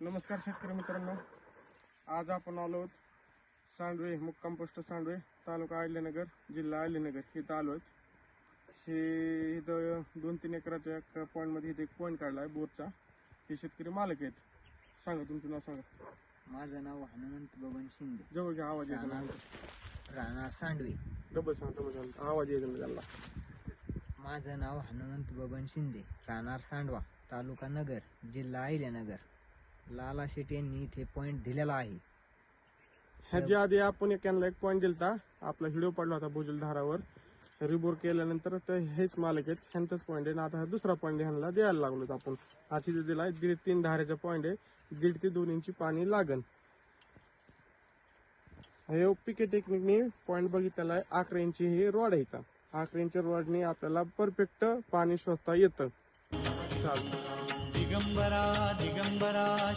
नमस्कार शेतकरी मित्रांनो. आज आपण आलो आहोत सांडवे मुक्काम पोस्ट सांडवे तालुका अहिल्यानगर जिल्हा अहिल्यानगर इथं आलो आहेत. हे इथं दोन तीन एकराच्या एका पॉईंटमध्ये इथे एक पॉईंट काढला आहे बोरचा. हे शेतकरी मालक आहेत. सांगा तुमचं नाव सांगा. माझं नाव हनुमंत बबन शिंदे. जवळ घ्या आवाज येतो. राहणार राहणार सांडवे. डबल सांगा डबल सांगा. आवाज येतो ना त्यांना. माझं नाव हनुमंत बबन शिंदे राहणार सांडवा तालुका नगर जिल्हा अहिल्यानगर. लाला शेट यांनी इथे पॉइंट दिलेला आहे. ह्याच्या आधी आपण एक यांना एक पॉईंट दिलता. आपला व्हिडिओ पडला होता भुजल धारावर रिबोर केल्यानंतर तर हेच मालक आहेत ह्यांचाच पॉईंट आहे. आणि आता हा दुसरा पॉईंट ह्यांना द्यायला लागलो आपण. हा तिथे दिला दीड तीन धाऱ्याचा पॉईंट आहे. दीड ते दोन इंची पाणी लागन. हे पिके टेक्निकने पॉईंट बघितलेला आहे. अकरा इंची हे रॉड आहे इथं. अकरा इंची रॉडने आपल्याला परफेक्ट पाणी शोधता येतं. चालतं. दिगंबरा दिगंबरा.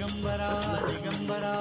திகம்பரா திகம்பரா